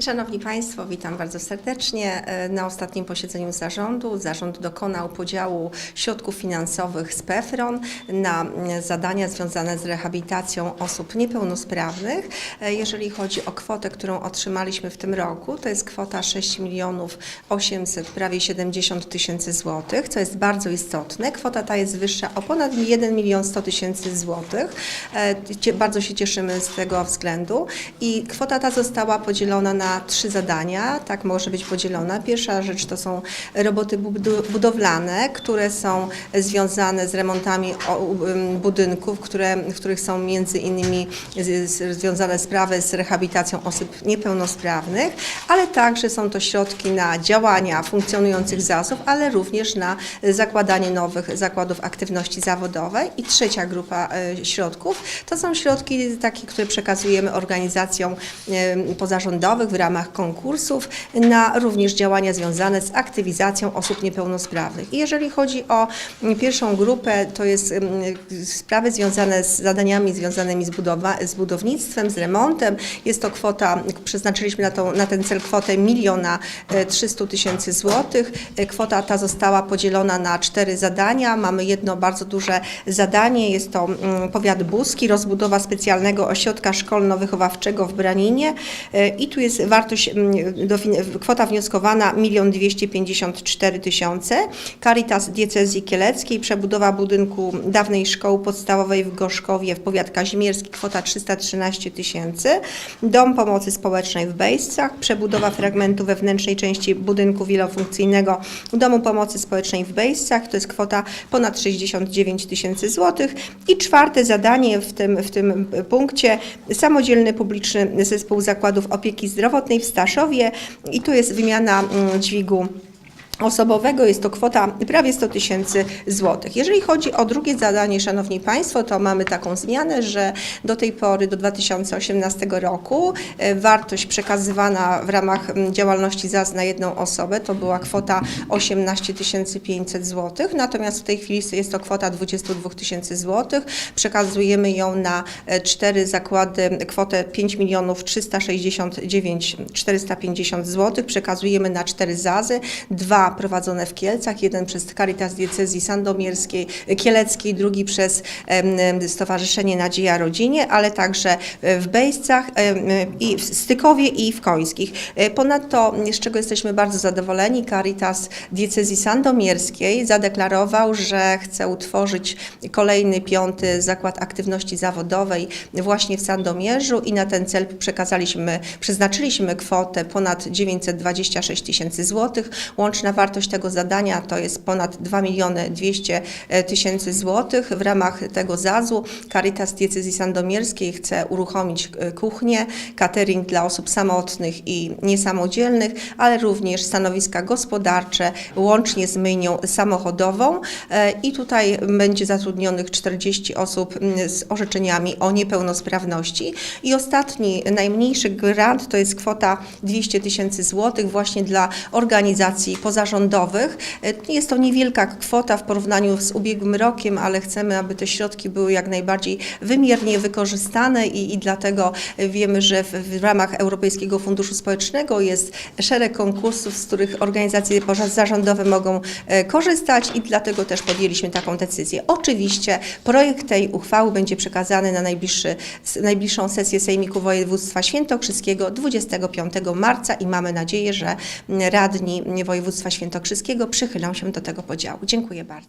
Szanowni Państwo, witam bardzo serdecznie. E, Na ostatnim posiedzeniu zarządu zarząd dokonał podziału środków finansowych z PEFRON na zadania związane z rehabilitacją osób niepełnosprawnych. E, Jeżeli chodzi o kwotę, którą otrzymaliśmy w tym roku, to jest kwota 6 milionów 800, prawie 70 tysięcy złotych, co jest bardzo istotne. Kwota ta jest wyższa o ponad 1 milion 100 tysięcy złotych. E, Bardzo się cieszymy z tego względu i kwota ta została podzielona na trzy zadania, tak może być podzielona. Pierwsza rzecz to są roboty budowlane, które są związane z remontami budynków, które, w których są między innymi związane sprawy z rehabilitacją osób niepełnosprawnych, ale także są to środki na działania funkcjonujących zasób, ale również na zakładanie nowych zakładów aktywności zawodowej. I trzecia grupa e, środków to są środki takie, które przekazujemy organizacjom e, pozarządowych ramach konkursów na również działania związane z aktywizacją osób niepełnosprawnych. I jeżeli chodzi o pierwszą grupę, to jest mm, sprawy związane z zadaniami związanymi z, budowa- z budownictwem, z remontem. Jest to kwota, przeznaczyliśmy na, tą, na ten cel kwotę miliona e, 300 tysięcy złotych. E, Kwota ta została podzielona na cztery zadania. Mamy jedno bardzo duże zadanie, jest to mm, powiat buski, rozbudowa specjalnego ośrodka szkolno-wychowawczego w Braninie E, i tu jest wartość, mm, kwota wnioskowana 1 254 tysiące. Caritas Diecezji Kieleckiej, przebudowa budynku dawnej szkoły podstawowej w Gorzkowie, w powiat kazimierski, kwota 313 tysięcy. Dom Pomocy Społecznej w Bejscach, przebudowa fragmentu wewnętrznej części budynku wielofunkcyjnego Domu Pomocy Społecznej w Bejscach, to jest kwota ponad 69 tysięcy złotych. I czwarte zadanie w tym, w tym punkcie, samodzielny publiczny zespół zakładów opieki zdrowotnej w Staszowie i tu jest wymiana mm, dźwigu osobowego jest to kwota prawie 100 tysięcy złotych. Jeżeli chodzi o drugie zadanie, Szanowni Państwo, to mamy taką zmianę, że do tej pory, do 2018 roku, e, wartość przekazywana w ramach działalności ZAS na jedną osobę to była kwota 18 500 złotych, natomiast w tej chwili jest to kwota 22 tysięcy złotych. Przekazujemy ją na e, cztery zakłady, kwotę 5 milionów 369 450 złotych. Przekazujemy na cztery ZAZy, dwa prowadzone w Kielcach, jeden przez Caritas Diecezji Sandomierskiej, Kieleckiej, drugi przez Stowarzyszenie Nadzieja Rodzinie, ale także e, w Bejscach i w Stykowie i w Końskich. E, Ponadto, z czego jesteśmy bardzo zadowoleni, Caritas Diecezji Sandomierskiej zadeklarował, że chce utworzyć kolejny, piąty zakład aktywności zawodowej właśnie w Sandomierzu i na ten cel przekazaliśmy, przeznaczyliśmy kwotę ponad 926 tysięcy złotych. Łączna wartość tego zadania to jest ponad 2 miliony 200 tysięcy złotych. W ramach tego ZAZ-u Caritas Diecezji Sandomierskiej chce uruchomić e, kuchnię, catering dla osób samotnych i niesamodzielnych, ale również stanowiska gospodarcze, łącznie z myjnią samochodową E, i tutaj będzie zatrudnionych 40 osób z orzeczeniami o niepełnosprawności. I ostatni, najmniejszy grant to jest kwota 200 tysięcy złotych właśnie dla organizacji pozarządowych. E, Jest to niewielka kwota w porównaniu z ubiegłym rokiem, ale chcemy, aby te środki były jak najbardziej wymiernie wykorzystane i, i dlatego wiemy, że w, w ramach Europejskiego Funduszu Społecznego jest szereg konkursów, z których organizacje pozarządowe mogą e, korzystać i dlatego też podjęliśmy taką decyzję. Oczywiście projekt tej uchwały będzie przekazany na najbliższy, najbliższą sesję Sejmiku Województwa Świętokrzyskiego 25 marca i mamy nadzieję, że radni województwa świętokrzyskiego przychylą się do tego podziału. Dziękuję bardzo.